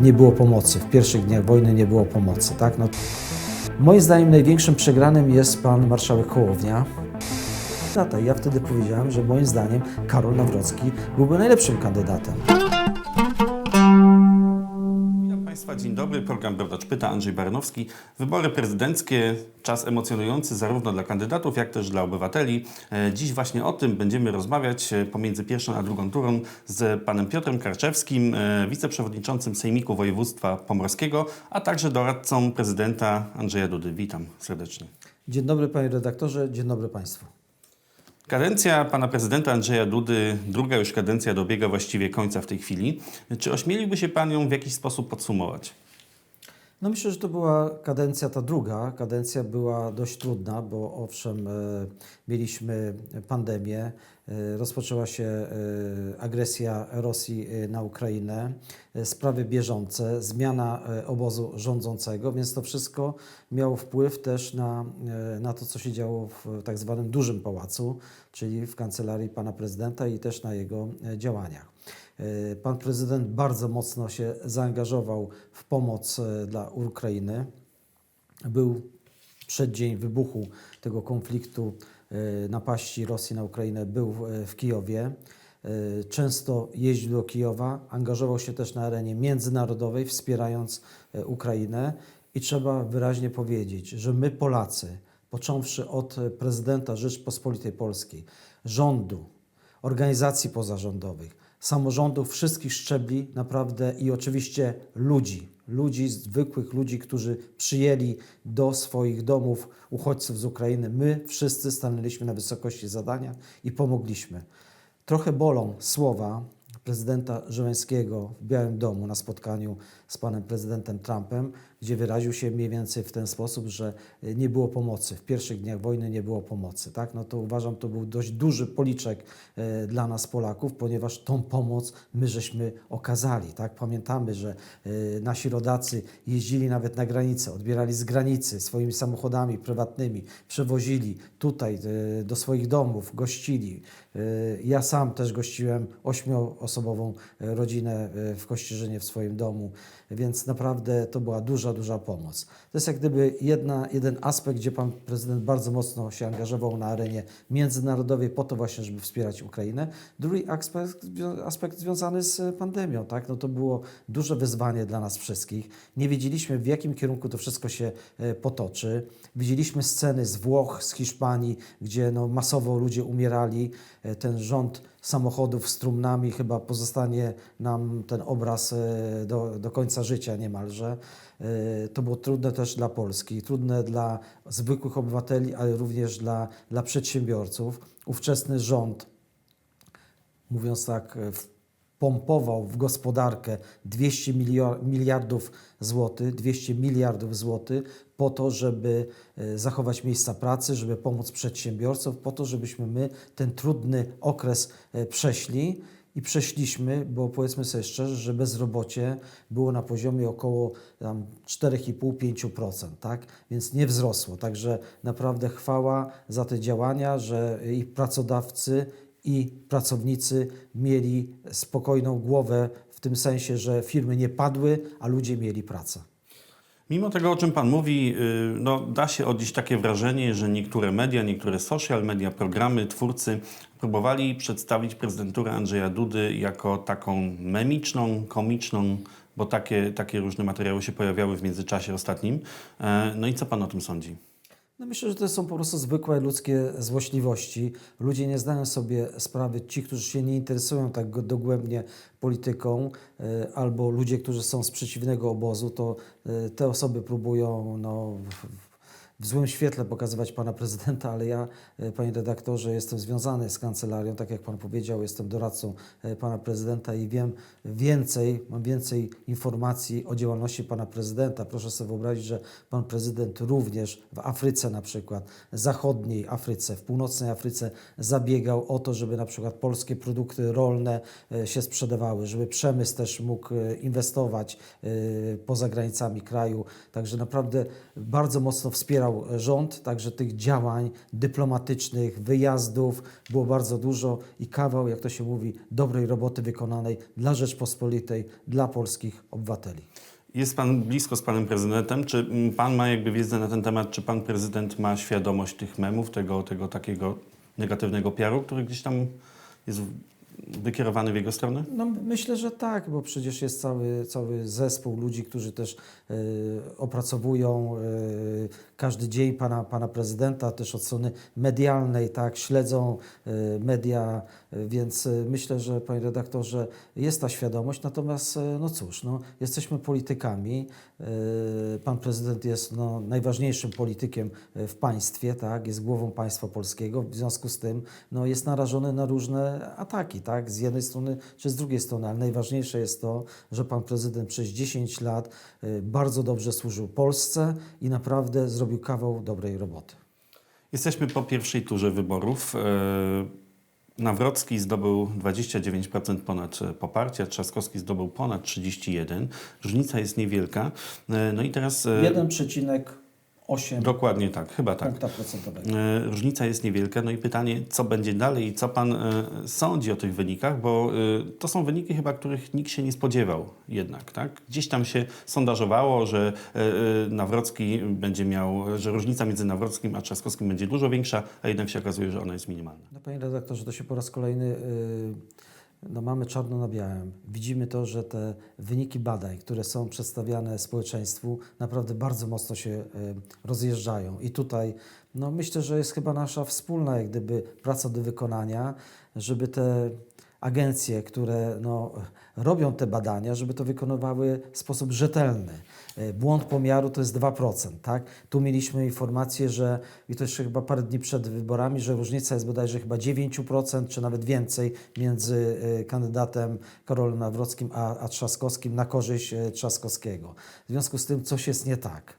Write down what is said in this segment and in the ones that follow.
nie było pomocy. W pierwszych dniach wojny nie było pomocy. Tak? No, moim zdaniem największym przegranym jest pan marszałek Hołownia. Tata, ja wtedy powiedziałem, że moim zdaniem Karol Nawrocki byłby najlepszym kandydatem. Dzień dobry. Program Brodacz Pyta, Andrzej Baranowski. Wybory prezydenckie, czas emocjonujący zarówno dla kandydatów, jak też dla obywateli. E, Dziś właśnie o tym będziemy rozmawiać e, pomiędzy pierwszą a drugą turą z panem Piotrem Karczewskim, e, wiceprzewodniczącym Sejmiku Województwa Pomorskiego, a także doradcą prezydenta Andrzeja Dudy. Witam serdecznie. Dzień dobry panie redaktorze, dzień dobry państwu. Kadencja pana prezydenta Andrzeja Dudy, druga już kadencja dobiega właściwie końca w tej chwili. Czy ośmieliłby się pan ją w jakiś sposób podsumować? No myślę, że to była kadencja ta druga. Kadencja była dość trudna, bo owszem, e, mieliśmy pandemię, e, rozpoczęła się e, agresja Rosji na Ukrainę, sprawy bieżące, zmiana obozu rządzącego, więc to wszystko miało wpływ też na, na to, co się działo w tak zwanym dużym pałacu, czyli w kancelarii pana prezydenta i też na jego działaniach. E, Pan prezydent bardzo mocno się zaangażował w pomoc e, dla Ukrainy. Był przeddzień wybuchu tego konfliktu e, napaści Rosji na Ukrainę, był w Kijowie. Często jeździł do Kijowa, angażował się też na arenie międzynarodowej, wspierając Ukrainę. I trzeba wyraźnie powiedzieć, że my Polacy, począwszy od prezydenta Rzeczpospolitej Polskiej, rządu, organizacji pozarządowych, samorządów wszystkich szczebli, naprawdę i oczywiście ludzi, ludzi, zwykłych ludzi, którzy przyjęli do swoich domów uchodźców z Ukrainy. My wszyscy stanęliśmy na wysokości zadania i pomogliśmy. Trochę bolą słowa prezydenta Żeleńskiego w Białym Domu na spotkaniu z panem prezydentem Trumpem, gdzie wyraził się mniej więcej w ten sposób, że nie było pomocy. W pierwszych dniach wojny nie było pomocy. Tak? No to uważam, to był dość duży policzek e, dla nas Polaków, ponieważ tą pomoc my żeśmy okazali. Tak? Pamiętamy, że e, nasi rodacy jeździli nawet na granicę, odbierali z granicy swoimi samochodami prywatnymi, przewozili tutaj e, do swoich domów, gościli. Ja sam też gościłem ośmioosobową rodzinę w Kościerzynie w swoim domu, więc naprawdę to była duża, duża pomoc. To jest jak gdyby jedna, jeden aspekt, gdzie pan prezydent bardzo mocno się angażował na arenie międzynarodowej po to właśnie, żeby wspierać Ukrainę. Drugi aspekt, aspekt związany z pandemią, tak? No to było duże wyzwanie dla nas wszystkich. Nie wiedzieliśmy, w jakim kierunku to wszystko się e, potoczy. Widzieliśmy sceny z Włoch, z Hiszpanii, gdzie no, masowo ludzie umierali. E, Ten rząd samochodów z trumnami chyba pozostanie nam ten obraz e, do, do końca życia niemalże. E, To było trudne też dla Polski, trudne dla zwykłych obywateli, ale również dla, dla przedsiębiorców. Ówczesny rząd mówiąc tak, e, pompował w gospodarkę 200 milio- miliardów złotych, 200 miliardów złotych po to, żeby e, zachować miejsca pracy, żeby pomóc przedsiębiorcom, po to, żebyśmy my ten trudny okres e, przeszli i przeszliśmy, bo powiedzmy sobie szczerze, że bezrobocie było na poziomie około tam 4,5-5%, tak? Więc nie wzrosło. Także naprawdę chwała za te działania, że i pracodawcy, i pracownicy mieli spokojną głowę w tym sensie, że firmy nie padły, a ludzie mieli pracę. Mimo tego, o czym Pan mówi, y, no, da się odnieść takie wrażenie, że niektóre media, niektóre social media, programy, twórcy próbowali przedstawić prezydenturę Andrzeja Dudy jako taką memiczną, komiczną, bo takie, takie różne materiały się pojawiały w międzyczasie ostatnim. E, No i co Pan o tym sądzi? No myślę, że to są po prostu zwykłe ludzkie złośliwości. Ludzie nie zdają sobie sprawy, ci, którzy się nie interesują tak dogłębnie polityką, e, albo ludzie, którzy są z przeciwnego obozu, to e, te osoby próbują no, w- złym świetle pokazywać pana prezydenta, ale ja, e, panie redaktorze, jestem związany z kancelarią, tak jak pan powiedział, jestem doradcą e, pana prezydenta i wiem więcej, mam więcej informacji o działalności pana prezydenta. Proszę sobie wyobrazić, że pan prezydent również w Afryce na przykład, zachodniej Afryce, w północnej Afryce zabiegał o to, żeby na przykład polskie produkty rolne e, się sprzedawały, żeby przemysł też mógł inwestować poza granicami kraju. Także naprawdę bardzo mocno wspierał wspierał rząd, także tych działań dyplomatycznych, wyjazdów było bardzo dużo i kawał, jak to się mówi, dobrej roboty wykonanej dla Rzeczpospolitej, dla polskich obywateli. Jest Pan blisko z Panem Prezydentem. Czy mm, Pan ma jakby wiedzę na ten temat, czy Pan Prezydent ma świadomość tych memów, tego, tego takiego negatywnego PR-u, który gdzieś tam jest wykierowany w jego stronę? No, myślę, że tak, bo przecież jest cały, cały zespół ludzi, którzy też e, opracowują e, każdy dzień pana, pana prezydenta, też od strony medialnej, tak, śledzą e, media, więc myślę, że panie redaktorze, jest ta świadomość, natomiast no cóż, no, jesteśmy politykami, pan prezydent jest no, najważniejszym politykiem w państwie, tak, jest głową państwa polskiego, w związku z tym no, jest narażony na różne ataki, tak? Z jednej strony czy z drugiej strony, ale najważniejsze jest to, że pan prezydent przez 10 lat y, bardzo dobrze służył Polsce i naprawdę zrobił kawał dobrej roboty. Jesteśmy po pierwszej turze wyborów. E, Nawrocki zdobył 29% ponad e, poparcia, Trzaskowski zdobył ponad 31%. Różnica jest niewielka. E, no i teraz... 1, 8. Dokładnie tak, chyba tak. E, różnica jest niewielka. No i pytanie, co będzie dalej i co pan e, sądzi o tych wynikach, bo e, to są wyniki chyba, których nikt się nie spodziewał jednak, tak? Gdzieś tam się sondażowało, że Nawrocki będzie miał, że różnica między Nawrockim a Trzaskowskim będzie dużo większa, a jednak się okazuje, że ona jest minimalna. No panie redaktorze, to się po raz kolejny... Yy no, mamy czarno na białym. Widzimy to, że te wyniki badań, które są przedstawiane społeczeństwu, naprawdę bardzo mocno się yy, rozjeżdżają. I tutaj no, myślę, że jest chyba nasza wspólna jak gdyby praca do wykonania, żeby te agencje, które no, robią te badania, żeby to wykonywały w sposób rzetelny. E, Błąd pomiaru to jest 2%. Tak? Tu mieliśmy informację, że i to jeszcze chyba parę dni przed wyborami, że różnica jest bodajże chyba 9% czy nawet więcej między e, kandydatem Karolem Nawrockim a, a Trzaskowskim na korzyść e, Trzaskowskiego. W związku z tym coś jest nie tak.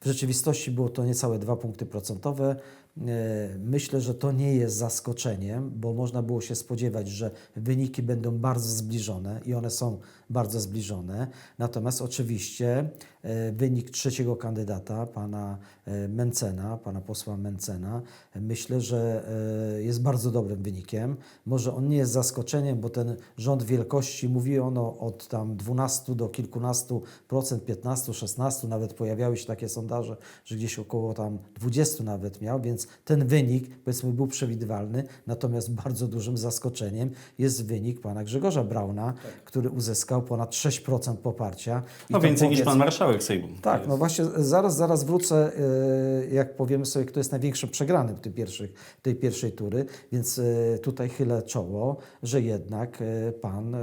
W rzeczywistości było to niecałe 2 punkty procentowe. E, Myślę, że to nie jest zaskoczeniem, bo można było się spodziewać, że wyniki będą bardzo zbliżone i one są bardzo zbliżone. Natomiast oczywiście e, wynik trzeciego kandydata, pana e, Mencena, pana posła Mencena, myślę, że jest bardzo dobrym wynikiem. Może on nie jest zaskoczeniem, bo ten rząd wielkości, mówi ono od tam 12 do kilkunastu procent, 15, 16, nawet pojawiały się takie sondaże, że gdzieś około tam 20 nawet miał, więc ten wynik powiedzmy był przewidywalny, natomiast bardzo dużym zaskoczeniem jest wynik pana Grzegorza Brauna, który uzyskał ponad 6% poparcia. I No więcej niż Pan Marszałek Sejmu. tak, no właśnie zaraz, zaraz wrócę, e, jak powiemy sobie, kto jest największym przegranym tej pierwszej, tej pierwszej tury, więc e, tutaj chylę czoło, że jednak e, pan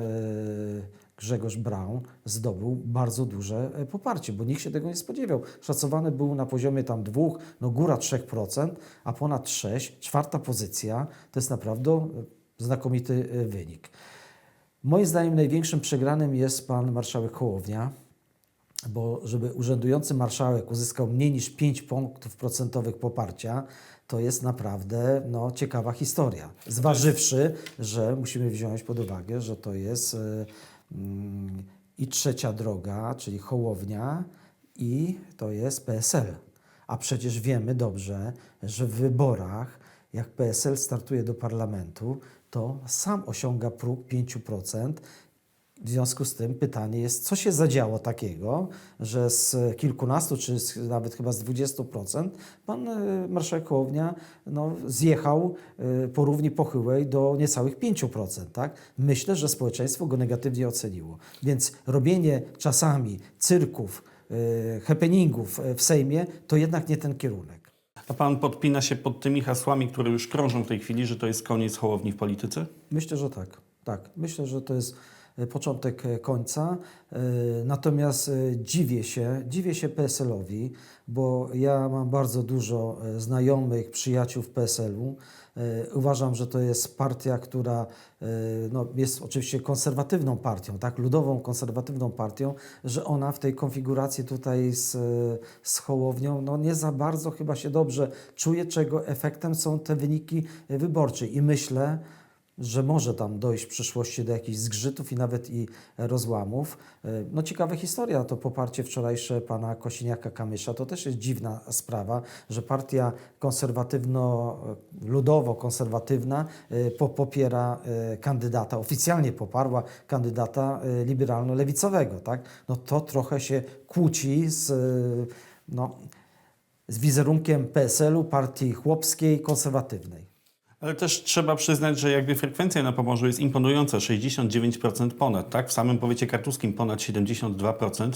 Grzegorz Braun zdobył bardzo duże e, poparcie, bo nikt się tego nie spodziewał. Szacowany był na poziomie tam dwóch, no góra 3%, a ponad 6, czwarta pozycja, to jest naprawdę e, znakomity e, wynik. Moim zdaniem największym przegranym jest pan marszałek Hołownia, bo żeby urzędujący marszałek uzyskał mniej niż 5 punktów procentowych poparcia, to jest naprawdę no, ciekawa historia. Zważywszy, że musimy wziąć pod uwagę, że to jest i trzecia droga, czyli Hołownia, i to jest PSL. A przecież wiemy dobrze, że w wyborach, jak PSL startuje do parlamentu, to sam osiąga próg 5%. W związku z tym pytanie jest, co się zadziało takiego, że z kilkunastu, czy z, nawet chyba z 20%, pan e, marszałek Hołownia no, zjechał e, po równi pochyłej do niecałych 5%. Tak? Myślę, że społeczeństwo go negatywnie oceniło. Więc robienie czasami cyrków, e, happeningów w Sejmie to jednak nie ten kierunek. A Pan podpina się pod tymi hasłami, które już krążą w tej chwili, że to jest koniec Hołowni w polityce? Myślę, że tak. Tak, myślę, że to jest początek e, końca. E, Natomiast e, dziwię się, dziwię się PSL-owi, bo ja mam bardzo dużo e, znajomych, przyjaciół w PSL-u. E, Uważam, że to jest partia, która e, no, jest oczywiście konserwatywną partią, tak, ludową konserwatywną partią, że ona w tej konfiguracji tutaj z, z Hołownią no, nie za bardzo chyba się dobrze czuje, czego efektem są te wyniki wyborcze. I myślę, że może tam dojść w przyszłości do jakichś zgrzytów i nawet i rozłamów. E, No ciekawa historia, to poparcie wczorajsze pana Kosiniaka-Kamysza, to też jest dziwna sprawa, że partia konserwatywno, ludowo-konserwatywna e, po, popiera e, kandydata, oficjalnie poparła kandydata e, liberalno-lewicowego, tak? No to trochę się kłóci z, e, no, z wizerunkiem PSL-u, partii chłopskiej, konserwatywnej. Ale też trzeba przyznać, że jakby frekwencja na Pomorzu jest imponująca, 69% ponad, tak? W samym powiecie kartuskim ponad 72%.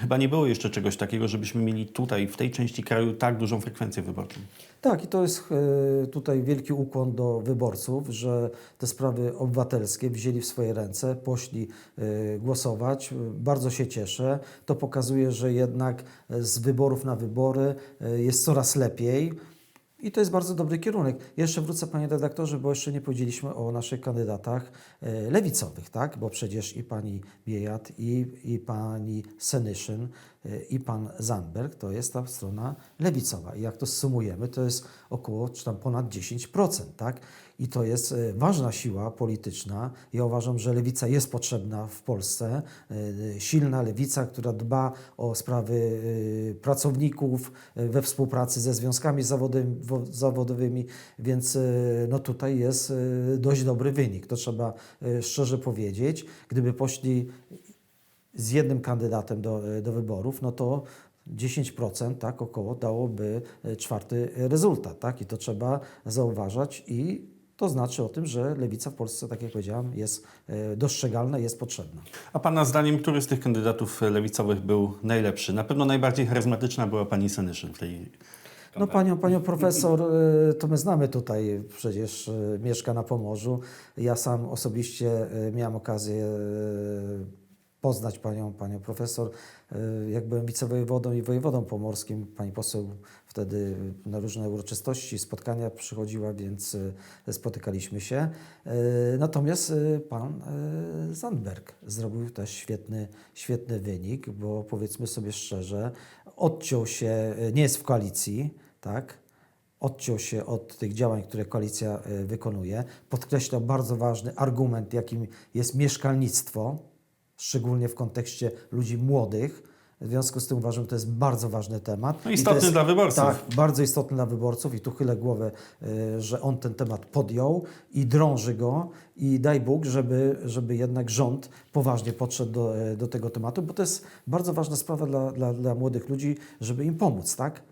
Chyba nie było jeszcze czegoś takiego, żebyśmy mieli tutaj, w tej części kraju, tak dużą frekwencję wyborczą. Tak, i to jest e, tutaj wielki ukłon do wyborców, że te sprawy obywatelskie wzięli w swoje ręce, poszli e, głosować. Bardzo się cieszę. To pokazuje, że jednak z wyborów na wybory e, jest coraz lepiej. I to jest bardzo dobry kierunek. Jeszcze wrócę, panie redaktorze, bo jeszcze nie powiedzieliśmy o naszych kandydatach e, lewicowych, tak? Bo przecież i pani Biejat, i, i pani Senyszyn, i pan Zandberg to jest ta strona lewicowa. I jak to sumujemy, to jest około, czy tam ponad 10%, tak? I to jest e, ważna siła polityczna. Ja uważam, że lewica jest potrzebna w Polsce. E, Silna lewica, która dba o sprawy e, pracowników we współpracy ze związkami zawodowymi, wo- zawodowymi, więc no tutaj jest dość dobry wynik. To trzeba szczerze powiedzieć. Gdyby poszli z jednym kandydatem do, e, do wyborów, no to 10% tak około dałoby e, czwarty rezultat, tak? I to trzeba zauważać i to znaczy o tym, że lewica w Polsce, tak jak powiedziałem, jest e, dostrzegalna, jest potrzebna. A Pana zdaniem, który z tych kandydatów lewicowych był najlepszy? Na pewno najbardziej charyzmatyczna była pani Senyszyn w tej No panią, panią profesor, to my znamy tutaj, przecież mieszka na Pomorzu. Ja sam osobiście miałem okazję poznać panią, panią profesor, e, jak byłem wicewojewodą i wojewodą pomorskim. Pani poseł wtedy na różne uroczystości, spotkania przychodziła, więc e, spotykaliśmy się. E, Natomiast pan Zandberg zrobił też świetny, świetny wynik, bo powiedzmy sobie szczerze, odciął się, nie jest w koalicji, tak? Odciął się od tych działań, które koalicja wykonuje. Podkreślał bardzo ważny argument, jakim jest mieszkalnictwo, szczególnie w kontekście ludzi młodych. W związku z tym uważam, że to jest bardzo ważny temat. No istotny jest- dla wyborców. Tak, bardzo istotny dla wyborców i tu chylę głowę, y, że on ten temat podjął i drąży go i daj Bóg, żeby, żeby jednak rząd poważnie podszedł do, y, do tego tematu, bo to jest bardzo ważna sprawa dla, dla, dla młodych ludzi, żeby im pomóc, tak?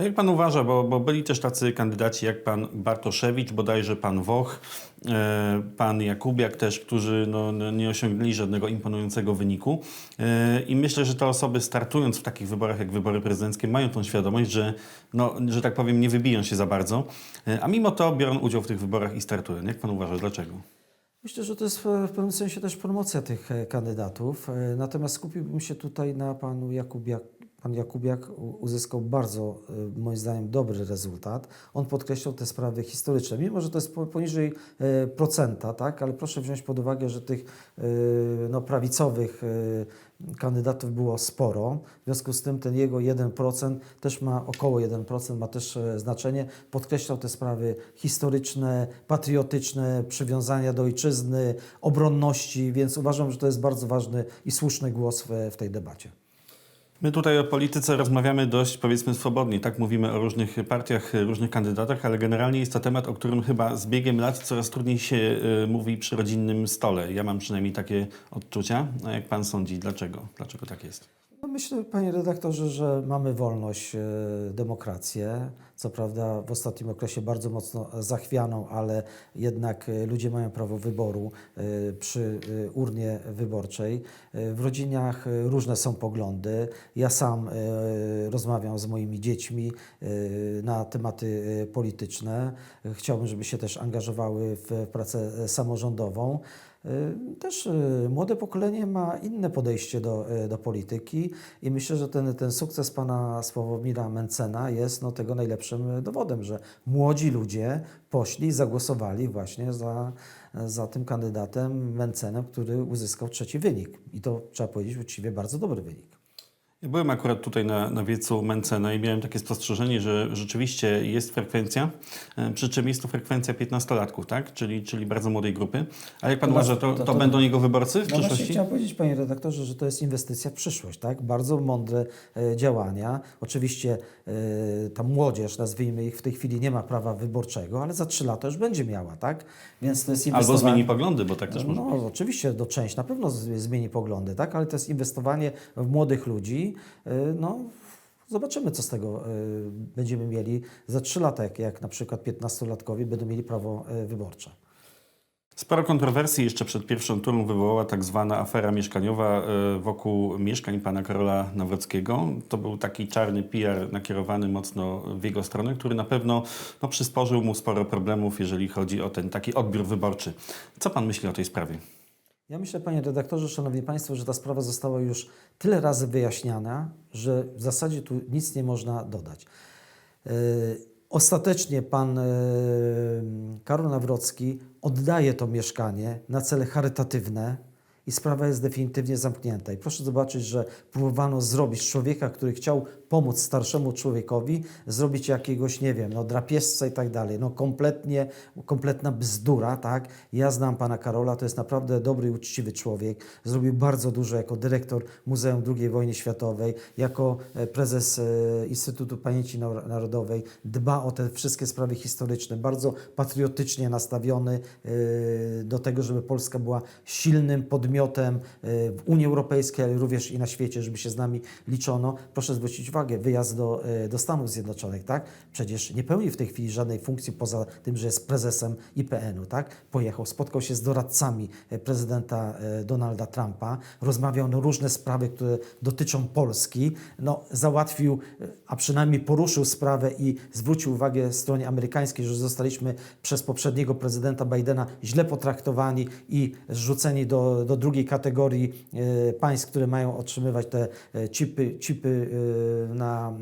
A jak pan uważa, bo, bo byli też tacy kandydaci jak pan Bartoszewicz, bodajże pan Woch, e, pan Jakubiak też, którzy no, no, nie osiągnęli żadnego imponującego wyniku. E, I myślę, że te osoby startując w takich wyborach jak wybory prezydenckie mają tą świadomość, że, no, że tak powiem, nie wybiją się za bardzo, e, a mimo to biorą udział w tych wyborach i startują. Jak pan uważa, dlaczego? Myślę, że to jest w pewnym sensie też promocja tych kandydatów. Natomiast skupiłbym się tutaj na panu Jakubiak. Pan Jakubiak uzyskał bardzo, e, moim zdaniem, dobry rezultat. On podkreślał te sprawy historyczne, mimo że to jest po- poniżej e, procenta, tak? ale proszę wziąć pod uwagę, że tych e, no, prawicowych kandydatów było sporo. W związku z tym ten jego 1% też ma około 1% ma też e, znaczenie. Podkreślał te sprawy historyczne, patriotyczne, przywiązania do ojczyzny, obronności, więc uważam, że to jest bardzo ważny i słuszny głos w, w tej debacie. My tutaj o polityce rozmawiamy dość, powiedzmy, swobodnie. Tak mówimy o różnych partiach, różnych kandydatach, ale generalnie jest to temat, o którym chyba z biegiem lat coraz trudniej się y, mówi przy rodzinnym stole. Ja mam przynajmniej takie odczucia. A jak pan sądzi, dlaczego? Dlaczego tak jest? No myślę, panie redaktorze, że mamy wolność, e, demokrację. Co prawda w ostatnim okresie bardzo mocno zachwianą, ale jednak e, ludzie mają prawo wyboru e, przy e, urnie wyborczej. E, W rodzinach e, różne są poglądy. Ja sam e, rozmawiam z moimi dziećmi e, na tematy e, polityczne. Chciałbym, żeby się też angażowały w pracę e, samorządową. Y, Też y, młode pokolenie ma inne podejście do, y, do polityki i myślę, że ten, ten sukces pana Sławomira Mencena jest no, tego najlepszym dowodem, że młodzi ludzie poszli i zagłosowali właśnie za, za tym kandydatem Mencenem, który uzyskał trzeci wynik. I to trzeba powiedzieć uczciwie bardzo dobry wynik. Ja byłem akurat tutaj na, na wiecu Mencena i miałem takie spostrzeżenie, że rzeczywiście jest frekwencja, e, przy czym jest to frekwencja 15-latków, tak? Czyli, czyli bardzo młodej grupy. A jak pan To uważa, to, to- to, będą jego wyborcy w No przyszłości? chciałem powiedzieć, panie redaktorze, że to jest inwestycja w przyszłość, tak? Bardzo mądre e, działania. Oczywiście e, ta młodzież, nazwijmy ich, w tej chwili nie ma prawa wyborczego, ale za trzy lata już będzie miała, tak? Więc to jest Albo inwestowanie... zmieni poglądy, bo tak też może No, oczywiście, do część na pewno zmieni poglądy, tak? Ale to jest inwestowanie w młodych ludzi. E, No, zobaczymy, co z tego e, będziemy mieli za trzy lata, jak, jak na przykład 15-latkowie będą mieli prawo e, wyborcze. Sporo kontrowersji jeszcze przed pierwszą turą wywołała tak zwana afera mieszkaniowa wokół mieszkań pana Karola Nawrockiego. To był taki czarny PR nakierowany mocno w jego stronę, który na pewno no, przysporzył mu sporo problemów, jeżeli chodzi o ten taki odbiór wyborczy. Co pan myśli o tej sprawie? Ja myślę, panie redaktorze, szanowni państwo, że ta sprawa została już tyle razy wyjaśniana, że w zasadzie tu nic nie można dodać. Yy, Ostatecznie pan yy, Karol Nawrocki oddaje to mieszkanie na cele charytatywne i sprawa jest definitywnie zamknięta. I proszę zobaczyć, że próbowano zrobić człowieka, który chciał pomóc starszemu człowiekowi, zrobić jakiegoś, nie wiem, no drapieżca i tak dalej. No kompletnie, kompletna bzdura, tak? Ja znam pana Karola, to jest naprawdę dobry i uczciwy człowiek. Zrobił bardzo dużo jako dyrektor Muzeum II Wojny Światowej, jako e, prezes e, Instytutu Pamięci Narodowej. Dba o te wszystkie sprawy historyczne, bardzo patriotycznie nastawiony e, do tego, żeby Polska była silnym podmiotem e, w Unii Europejskiej, ale również i na świecie, żeby się z nami liczono. Proszę zwrócić uwagę, wyjazd do, e, do Stanów Zjednoczonych, tak? Przecież nie pełni w tej chwili żadnej funkcji poza tym, że jest prezesem IPN-u, tak? Pojechał, spotkał się z doradcami e, prezydenta Donalda Trumpa, rozmawiał na różne sprawy, które dotyczą Polski, no, załatwił, a przynajmniej poruszył sprawę i zwrócił uwagę stronie amerykańskiej, że zostaliśmy przez poprzedniego prezydenta Bidena źle potraktowani i zrzuceni do, do drugiej kategorii e, państw, które mają otrzymywać te e, chipy, chipy e, na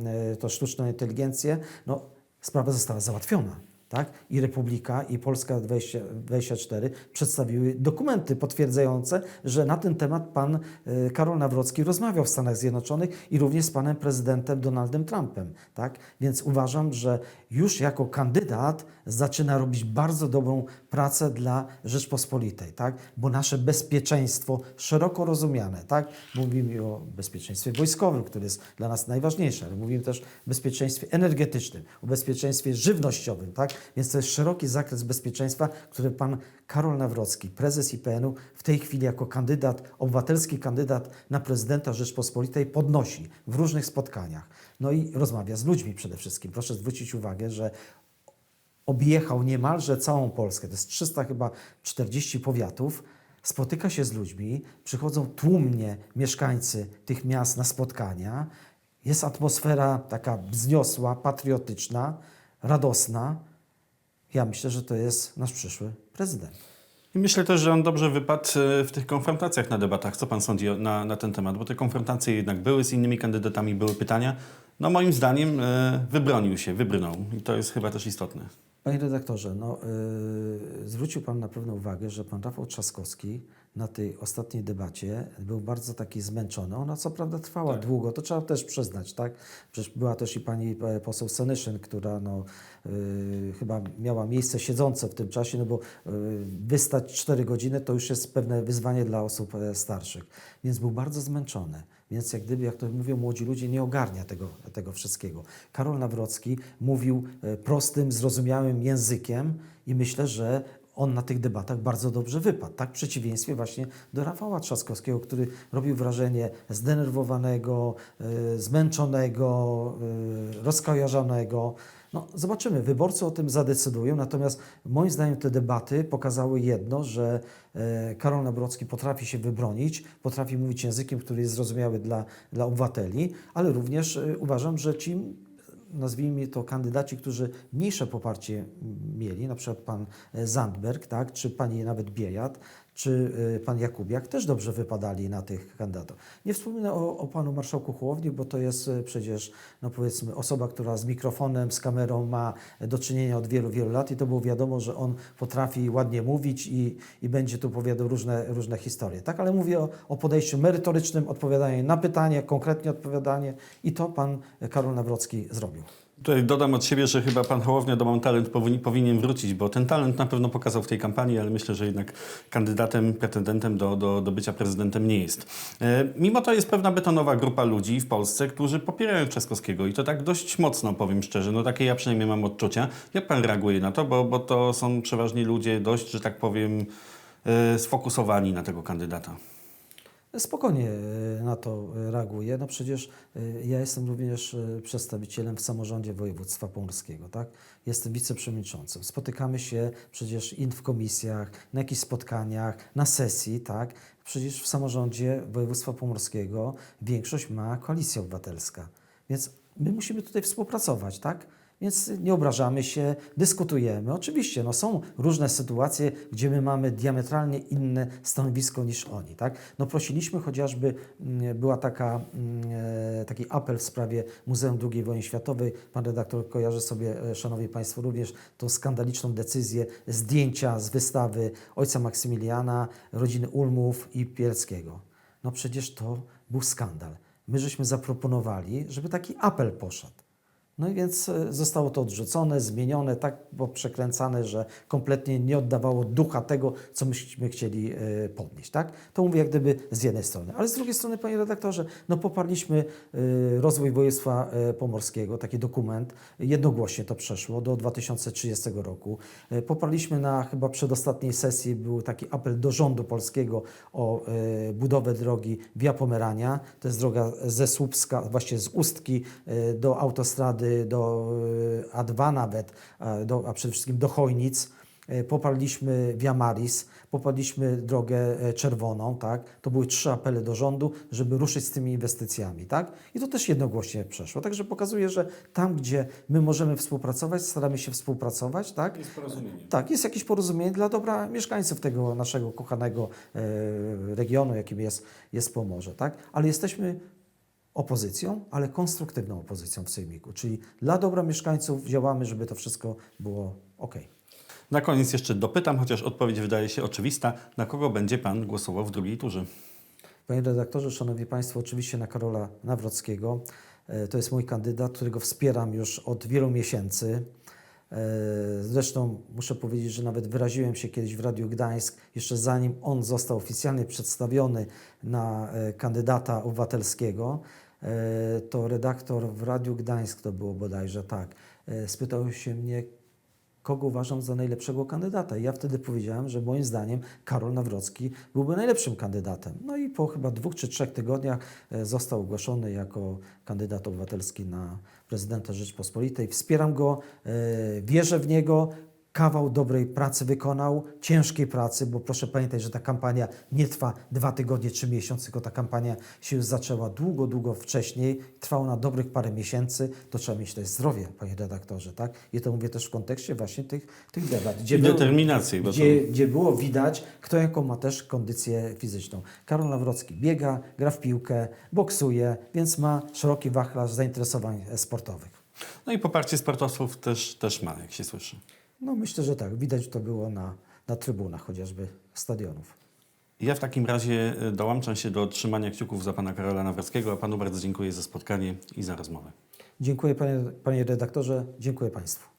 to sztuczną inteligencję. No, sprawa została załatwiona. Tak? I Republika, i Polska 20, 24 przedstawiły dokumenty potwierdzające, że na ten temat pan e, Karol Nawrocki rozmawiał w Stanach Zjednoczonych i również z panem prezydentem Donaldem Trumpem. Tak? Więc uważam, że już jako kandydat zaczyna robić bardzo dobrą pracę dla Rzeczpospolitej, tak? bo nasze bezpieczeństwo szeroko rozumiane, tak? mówimy o bezpieczeństwie wojskowym, które jest dla nas najważniejsze, ale mówimy też o bezpieczeństwie energetycznym, o bezpieczeństwie żywnościowym, tak? Więc to jest szeroki zakres bezpieczeństwa, który pan Karol Nawrocki, prezes IPN-u, w tej chwili jako kandydat, obywatelski kandydat na prezydenta Rzeczpospolitej podnosi w różnych spotkaniach. No i rozmawia z ludźmi przede wszystkim. Proszę zwrócić uwagę, że objechał niemalże całą Polskę, to jest 300 chyba 40 powiatów, spotyka się z ludźmi, przychodzą tłumnie mieszkańcy tych miast na spotkania, jest atmosfera taka wzniosła, patriotyczna, radosna. Ja myślę, że to jest nasz przyszły prezydent. I myślę też, że on dobrze wypadł e, w tych konfrontacjach na debatach. Co pan sądzi na, na ten temat? Bo te konfrontacje jednak były z innymi kandydatami, były pytania. No moim zdaniem e, wybronił się, wybrnął. I to jest chyba też istotne. Panie redaktorze, no, yy, zwrócił Pan na pewno uwagę, że Pan Rafał Trzaskowski na tej ostatniej debacie był bardzo taki zmęczony. Ona co prawda trwała Tak. długo, to trzeba też przyznać, tak? Przecież była też i pani e, poseł Senyszyn, która no, yy, chyba miała miejsce siedzące w tym czasie, no bo yy, wystać 4 godziny to już jest pewne wyzwanie dla osób starszych. Więc był bardzo zmęczony. Więc jak gdyby, jak to mówią młodzi ludzie, nie ogarnia tego, tego wszystkiego. Karol Nawrocki mówił prostym, zrozumiałym językiem i myślę, że on na tych debatach bardzo dobrze wypadł. Tak w przeciwieństwie właśnie do Rafała Trzaskowskiego, który robił wrażenie zdenerwowanego, e, zmęczonego, e, rozkojarzonego. No, zobaczymy, wyborcy o tym zadecydują, natomiast moim zdaniem te debaty pokazały jedno, że e, Karol Nawrocki potrafi się wybronić, potrafi mówić językiem, który jest zrozumiały dla, dla obywateli, ale również uważam, że ci nazwijmy to kandydaci, którzy mniejsze poparcie mieli, na przykład pan Zandberg, tak, czy pani nawet Biejat, czy y, pan Jakubiak też dobrze wypadali na tych kandydatów. Nie wspominę o, o panu marszałku Hołowni, bo to jest y, przecież, no powiedzmy, osoba, która z mikrofonem, z kamerą ma do czynienia od wielu, wielu lat i to było wiadomo, że on potrafi ładnie mówić i, i będzie tu opowiadał różne, różne historie. Tak, ale mówię o, o podejściu merytorycznym, odpowiadanie na pytanie, konkretnie odpowiadanie i to pan Karol Nawrocki zrobił. Tutaj dodam od siebie, że chyba pan Hołownia do Mam Talent powinien, wrócić, bo ten talent na pewno pokazał w tej kampanii, ale myślę, że jednak kandydatem, pretendentem do, do, do bycia prezydentem nie jest. E, mimo to jest pewna betonowa grupa ludzi w Polsce, którzy popierają Trzaskowskiego i to tak dość mocno, powiem szczerze. No takie ja przynajmniej mam odczucia. Jak pan reaguje na to? Bo, bo to są przeważnie ludzie dość, że tak powiem, e, sfokusowani na tego kandydata. Spokojnie e, na to e, reaguję. No przecież e, ja jestem również przedstawicielem w samorządzie województwa pomorskiego, tak? Jestem wiceprzewodniczącym. Spotykamy się przecież in w komisjach, na jakichś spotkaniach, na sesji, tak? Przecież w samorządzie województwa pomorskiego większość ma koalicja obywatelska. Więc my musimy tutaj współpracować, tak? Więc nie obrażamy się, dyskutujemy. Oczywiście no są różne sytuacje, gdzie my mamy diametralnie inne stanowisko niż oni. Tak? No prosiliśmy chociażby, mm, była taka, mm, e, taki apel w sprawie Muzeum II Wojny Światowej. Pan redaktor kojarzy sobie, e, Szanowni Państwo, również tą skandaliczną decyzję zdjęcia z wystawy ojca Maksymiliana, rodziny Ulmów i Pielskiego. No przecież to był skandal. My żeśmy zaproponowali, żeby taki apel poszedł. No i więc e, zostało to odrzucone, zmienione, tak bo przekręcane, że kompletnie nie oddawało ducha tego, co myśmy chcieli e, podnieść. Tak? To mówię jak gdyby z jednej strony. Ale z drugiej strony, panie redaktorze, no poparliśmy e, rozwój województwa pomorskiego, taki dokument, jednogłośnie to przeszło do 2030 roku. Poparliśmy na chyba przedostatniej sesji, był taki apel do rządu polskiego o budowę drogi Via Pomerania. To jest droga ze Słupska, właśnie z Ustki do autostrady, do e, A2 nawet, a do, a przede wszystkim do Chojnic. E, Poparliśmy Via Maris, poparliśmy drogę e, czerwoną, tak? To były trzy apele do rządu, żeby ruszyć z tymi inwestycjami, tak? I to też jednogłośnie przeszło. Także pokazuje, że tam, gdzie my możemy współpracować, staramy się współpracować, tak? Jest porozumienie. Tak, jest jakieś porozumienie dla dobra mieszkańców tego naszego kochanego e, regionu, jakim jest, jest Pomorze, tak? Ale jesteśmy opozycją, ale konstruktywną opozycją w Sejmiku, czyli dla dobra mieszkańców działamy, żeby to wszystko było ok. Na koniec jeszcze dopytam, chociaż odpowiedź wydaje się oczywista. Na kogo będzie pan głosował w drugiej turze? Panie redaktorze, szanowni państwo, oczywiście na Karola Nawrockiego. E, To jest mój kandydat, którego wspieram już od wielu miesięcy. E, Zresztą muszę powiedzieć, że nawet wyraziłem się kiedyś w Radiu Gdańsk, jeszcze zanim on został oficjalnie przedstawiony na e, kandydata obywatelskiego, to redaktor w Radiu Gdańsk, to było bodajże tak, e, spytał się mnie, kogo uważam za najlepszego kandydata. I ja wtedy powiedziałem, że moim zdaniem Karol Nawrocki byłby najlepszym kandydatem. No i po chyba dwóch czy trzech tygodniach e, został ogłoszony jako kandydat obywatelski na prezydenta Rzeczpospolitej. Wspieram go, e, wierzę w niego. Kawał dobrej pracy wykonał, ciężkiej pracy, bo proszę pamiętać, że ta kampania nie trwa dwa tygodnie, trzy miesiące, tylko ta kampania się już zaczęła długo, długo wcześniej, trwała na dobrych parę miesięcy, to trzeba mieć też zdrowie, panie redaktorze, tak? I to mówię też w kontekście właśnie tych, tych debat. Gdzie I determinacji, bo to- gdzie, gdzie było widać, kto jaką ma też kondycję fizyczną. Karol Nawrocki biega, gra w piłkę, boksuje, więc ma szeroki wachlarz zainteresowań e, sportowych. No i poparcie sportowców też, też ma, jak się słyszy. No myślę, że tak. Widać to było na, na trybunach chociażby stadionów. Ja w takim razie e, dołączam się do trzymania kciuków za pana Karola Nawrockiego, a panu bardzo dziękuję za spotkanie i za rozmowę. Dziękuję panie, panie redaktorze, dziękuję Państwu.